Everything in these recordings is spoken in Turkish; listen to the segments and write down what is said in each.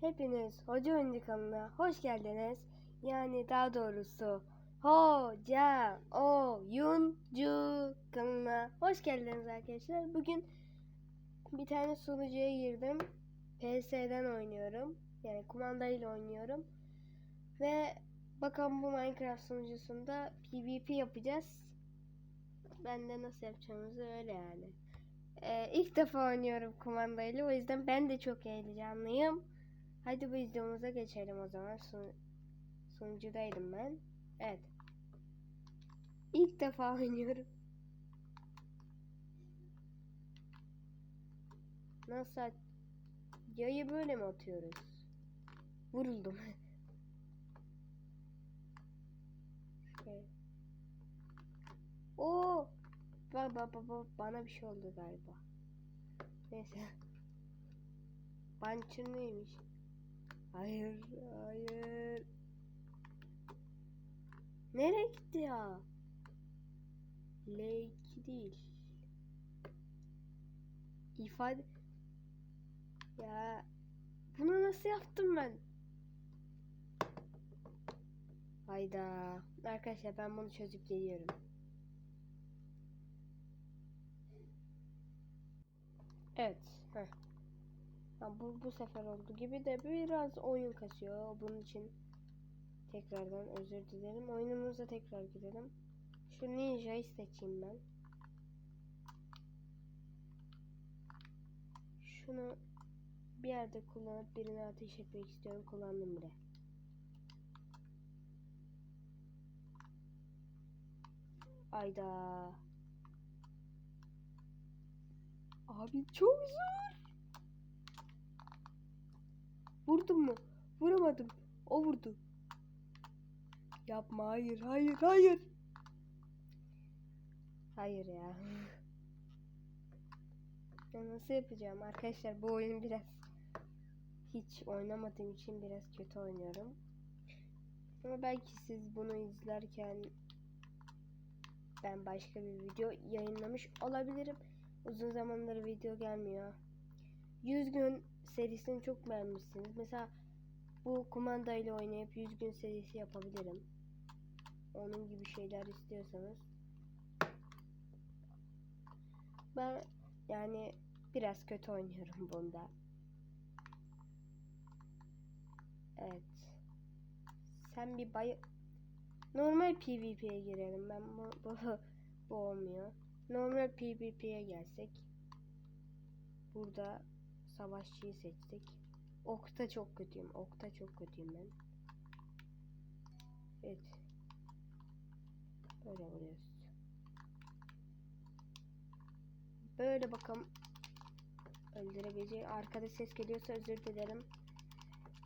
Hepiniz Hoca Oyuncu kanalına hoş geldiniz. Yani daha doğrusu Hoca Oyuncu kanalına hoş geldiniz arkadaşlar. Bugün bir tane sunucuya girdim. PS'den oynuyorum. Yani kumandayla oynuyorum. Ve bakalım bu Minecraft sunucusunda PvP yapacağız. Ben de nasıl yapacağımızı öyle yani. Ee, ilk defa oynuyorum kumandayla o yüzden ben de çok heyecanlıyım. Hadi bu videomuza geçelim o zaman. Sun sunucudaydım ben. Evet. İlk defa oynuyorum. Nasıl Yayı böyle mi atıyoruz? Vuruldum. Şöyle. Oo! Ba ba ba ba bana bir şey oldu galiba. Neyse. Buncher neymiş? Hayır, hayır. Nereye gitti ya? L2 değil. İfade... Ya... Bunu nasıl yaptım ben? Hayda. Arkadaşlar ben bunu çözüp geliyorum. Evet. Heh. Ha, bu, bu sefer olduğu gibi de biraz oyun kasıyor. Bunun için tekrardan özür dilerim. Oyunumuza tekrar gidelim. Şu ninja'yı seçeyim ben. Şunu bir yerde kullanıp birine ateş etmek istiyorum. Kullandım bile. Ayda. Abi çok zor. Vurdum mu? Vuramadım. O vurdu. Yapma hayır hayır hayır. Hayır ya. ya nasıl yapacağım arkadaşlar bu oyun biraz hiç oynamadığım için biraz kötü oynuyorum. Ama belki siz bunu izlerken ben başka bir video yayınlamış olabilirim. Uzun zamandır video gelmiyor. 100 gün serisini çok beğenmişsiniz. Mesela bu kumandayla oynayıp 100 gün serisi yapabilirim. Onun gibi şeyler istiyorsanız. Ben yani biraz kötü oynuyorum bunda. Evet. Sen bir bay... Normal PvP'ye girelim. Ben bu, bu, bu olmuyor. Normal PvP'ye gelsek. Burada savaşçıyı seçtik. Okta çok kötüyüm. Okta çok kötüyüm ben. Evet. Böyle vuruyoruz. Böyle bakalım. Öldürebileceği. Arkada ses geliyorsa özür dilerim.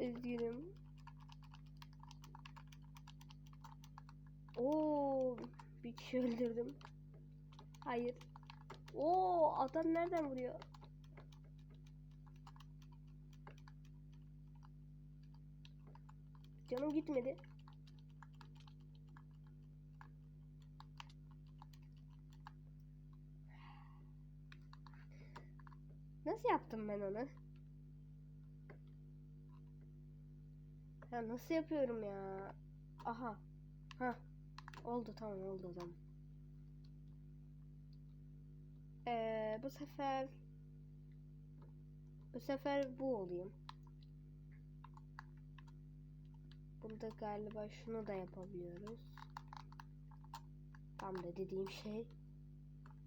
Üzgünüm. Oo, bir kişi öldürdüm. Hayır. Oo, adam nereden vuruyor? Canım gitmedi. Nasıl yaptım ben onu? Ya nasıl yapıyorum ya? Aha. Ha. Oldu tamam oldu o zaman. Ee, bu sefer bu sefer bu olayım. Burada galiba şunu da yapabiliyoruz. Tam da dediğim şey.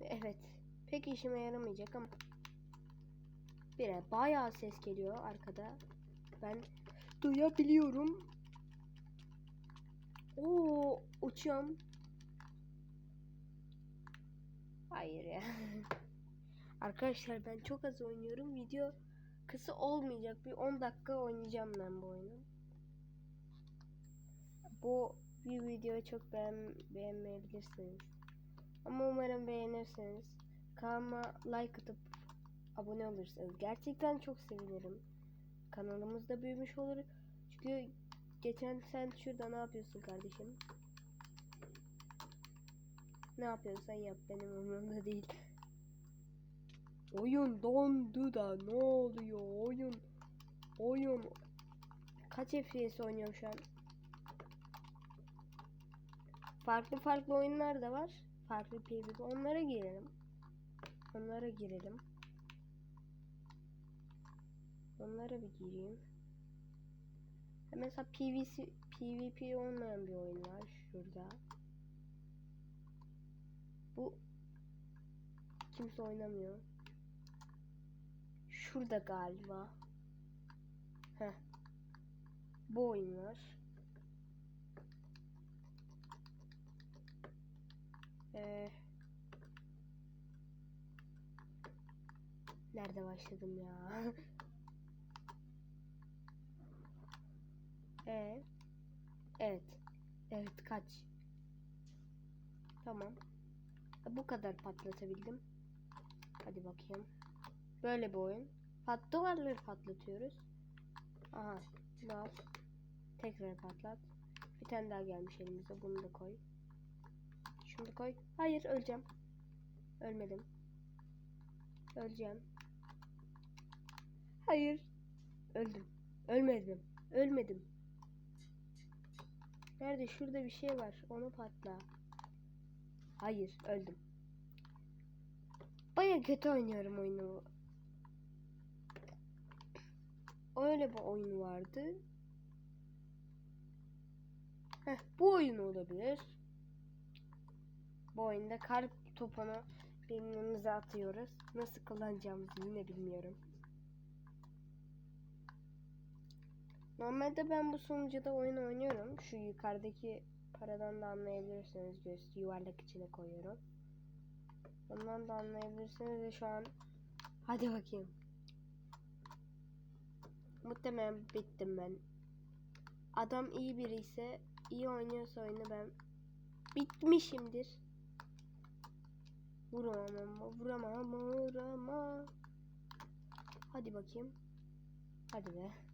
Evet. Pek işime yaramayacak ama bir bayağı ses geliyor arkada. Ben duyabiliyorum. Oo uçuyorum. Hayır ya. Arkadaşlar ben çok az oynuyorum. Video kısa olmayacak. Bir 10 dakika oynayacağım ben bu oyunu. Bu bir video çok beğen beğenmeyebilirsiniz. Ama umarım beğenirsiniz. Kanalıma like atıp abone olursanız gerçekten çok sevinirim. Kanalımız da büyümüş olur. Çünkü geçen sen şurada ne yapıyorsun kardeşim? Ne yapıyorsan yap benim umurumda değil. Oyun dondu da ne oluyor oyun? Oyun. Kaç FPS oynuyorum şu an? Farklı farklı oyunlar da var. Farklı PvP. Onlara girelim. Onlara girelim. Onlara bir gireyim. Mesela PvC, PvP olmayan bir oyun var şurada. Bu kimse oynamıyor. Şurada galiba. Heh. Bu oyun var. Ee, nerede başladım ya? ee, evet. Evet kaç? Tamam. Bu kadar patlatabildim. Hadi bakayım. Böyle bir oyun. Pat duvarları patlatıyoruz. Aha. Bak. Tekrar patlat. Bir tane daha gelmiş elimize. Bunu da koy. Şunu da koy. Hayır öleceğim. Ölmedim. Öleceğim. Hayır. Öldüm. Ölmedim. Ölmedim. Nerede? Şurada bir şey var. Onu patla. Hayır. Öldüm. Baya kötü oynuyorum oyunu. Öyle bir oyun vardı. Heh, bu oyun olabilir. Bu oyunda kar topunu birbirimize atıyoruz. Nasıl kullanacağımızı yine bilmiyorum. Normalde ben bu sunucuda oyun oynuyorum. Şu yukarıdaki paradan da anlayabilirsiniz. Göz yuvarlak içine koyuyorum. Ondan da anlayabilirsiniz ve şu an hadi bakayım. Muhtemelen bittim ben. Adam iyi biri ise iyi oynuyorsa oyunu ben bitmişimdir. Vuramam, vuramam, vuramam. Hadi bakayım. Hadi be.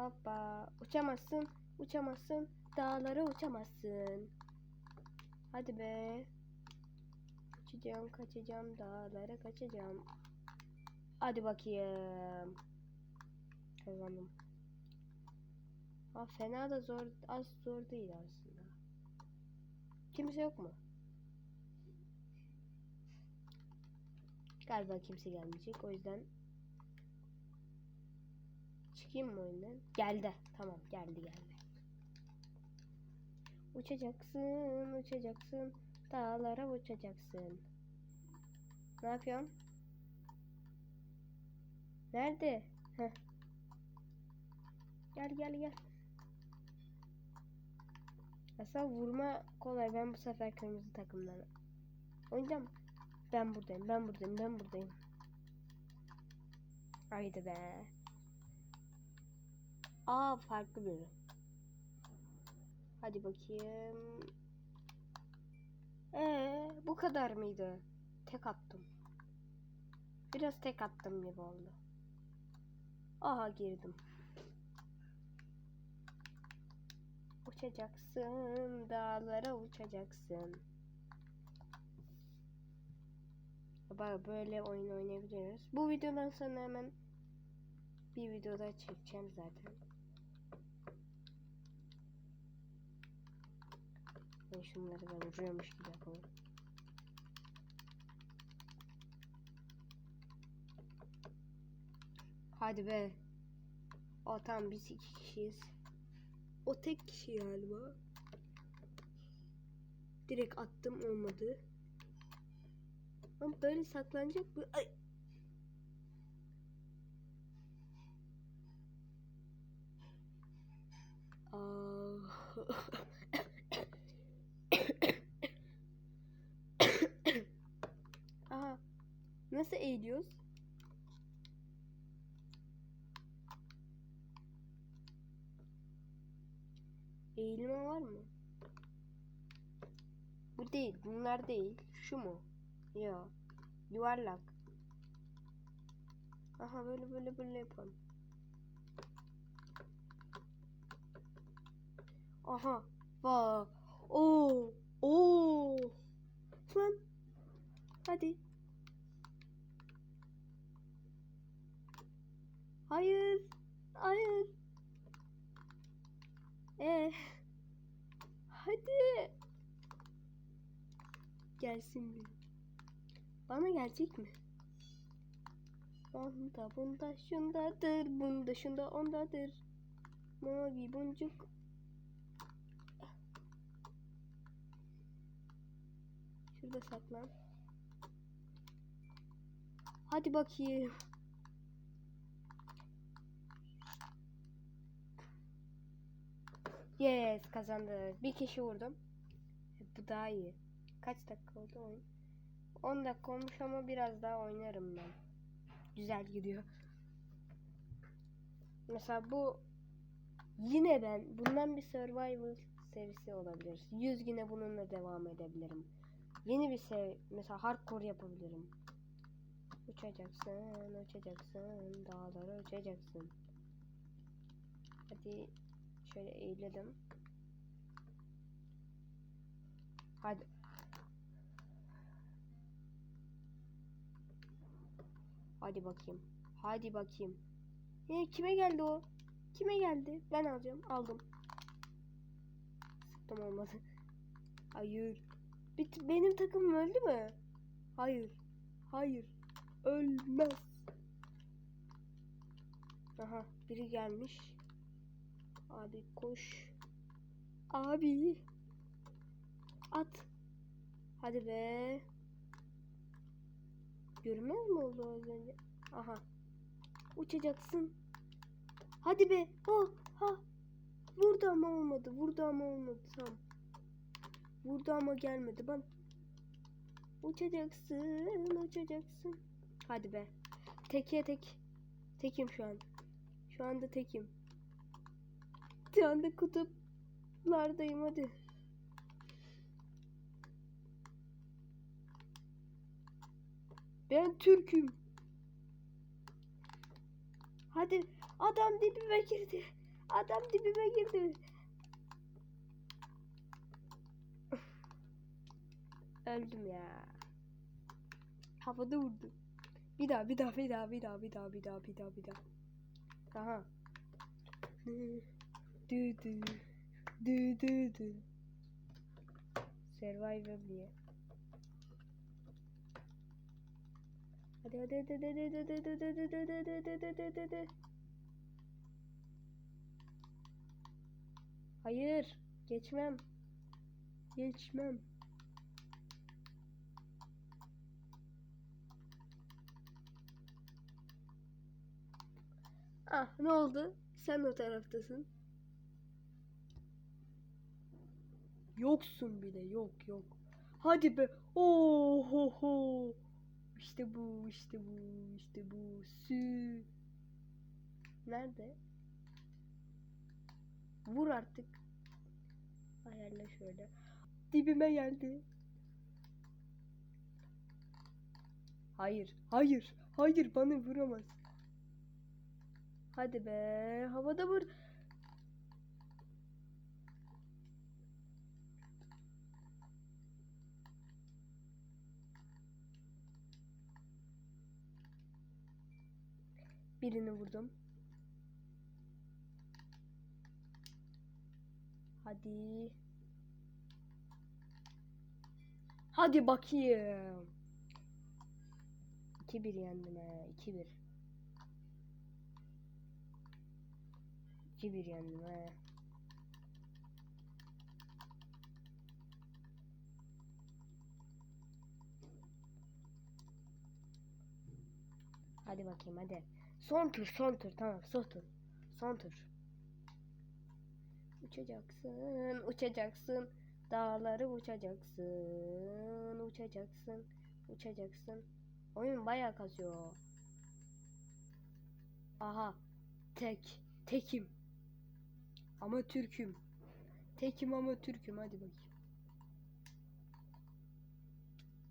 Hoppa. Uçamazsın, uçamazsın. Dağlara uçamazsın. Hadi be. Kaçacağım, kaçacağım. Dağlara kaçacağım. Hadi bakayım. Kazandım. Ha fena da zor, az zor değil aslında. Kimse yok mu? Galiba kimse gelmeyecek. O yüzden çıkayım mı oyundan? Geldi. Tamam geldi geldi. Uçacaksın, uçacaksın. Dağlara uçacaksın. Ne yapıyorsun? Nerede? Heh. Gel gel gel. Aslında vurma kolay. Ben bu sefer kırmızı takımdan. Oynayacağım. Ben buradayım. Ben buradayım. Ben buradayım. Haydi be. Aa farklı biri. Hadi bakayım. Ee, bu kadar mıydı? Tek attım. Biraz tek attım gibi oldu. Aha girdim. Uçacaksın, dağlara uçacaksın. Bak böyle oyun oynayabiliyoruz. Bu videodan sonra hemen bir videoda çekeceğim zaten. Ben şunları da vuruyormuş gibi yapalım. Hadi be. O tamam biz iki kişiyiz. O tek kişi galiba. Direkt attım olmadı. Ama böyle saklanacak mı? Ay. Aa. Aha. Nasıl eğiliyoruz? Eğilme var mı? Bu değil. Bunlar değil. Şu mu? Yo. Yuvarlak. Aha böyle böyle böyle yapalım. Aha. Va. Oo. Oo. Lan. Hadi. Hayır. Hayır. Ee. Hadi. Gelsin mi? Bana gelecek mi? Onda bunda şundadır, bunda şunda ondadır. Mavi boncuk. Şurada saklan. Hadi bakayım. Yes kazandık. Bir kişi vurdum. Bu daha iyi. Kaç dakika oldu oyun? 10 dakika olmuş ama biraz daha oynarım ben. Güzel gidiyor. Mesela bu yine ben bundan bir survival serisi olabilir. 100 güne bununla devam edebilirim. Yeni bir sev mesela hardcore yapabilirim. Uçacaksın, uçacaksın, dağlara uçacaksın. Hadi şöyle eğledim. Hadi. Hadi bakayım. Hadi bakayım. E, kime geldi o? Kime geldi? Ben alacağım. Aldım. Sıktım olmadı. Hayır. Bit benim takımım öldü mü? Hayır. Hayır. Ölmez. Aha biri gelmiş. Abi koş. Abi. At. Hadi be. Görünmez mi oldu az önce? Aha. Uçacaksın. Hadi be. Oh, ha. Vurdu ama olmadı. Vurdu ama olmadı. Tamam. Vurdu ama gelmedi. Ben uçacaksın, uçacaksın. Hadi be. Tekiye tek. Tekim şu an. Şu anda tekim. Şu anda kutuplardayım hadi. Ben Türk'üm. Hadi adam dibime girdi. Adam dibime girdi. Öldüm ya. Havada vurdu. Bir daha bir daha bir daha bir daha bir daha bir daha bir daha bir daha. Aha. Dü dü dü dü dü. Survivor diye. Hadi hadi hadi hadi hadi hadi hadi hadi hadi hadi hadi hadi hadi hadi Hayır, geçmem. Geçmem. Ah, ne oldu? Sen o taraftasın. Yoksun bile, yok yok. Hadi be. Ohoho. İşte bu, işte bu, işte bu. Sü. Nerede? Vur artık. Ayarla şöyle. Dibime geldi. Hayır, hayır, hayır bana vuramaz. Hadi be, havada vur. Birini vurdum. Hadi. Hadi bakayım. 2-1 yendim he. 2-1. 2-1 yendim he. Hadi bakayım hadi. Son tur son tur tamam son tur. Son tur. Uçacaksın uçacaksın. Dağları uçacaksın. Uçacaksın. Uçacaksın. Oyun bayağı kasıyor. Aha. Tek. Tekim. Ama Türk'üm. Tekim ama Türk'üm. Hadi bakayım.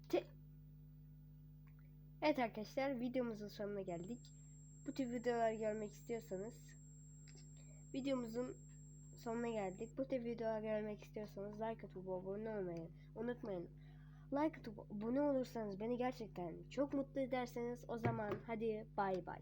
Te evet arkadaşlar videomuzun sonuna geldik. Bu tür videolar görmek istiyorsanız videomuzun sonuna geldik. Bu tür videolar görmek istiyorsanız like atıp abone olmayı unutmayın. Like atıp abone olursanız beni gerçekten çok mutlu ederseniz o zaman hadi bay bay.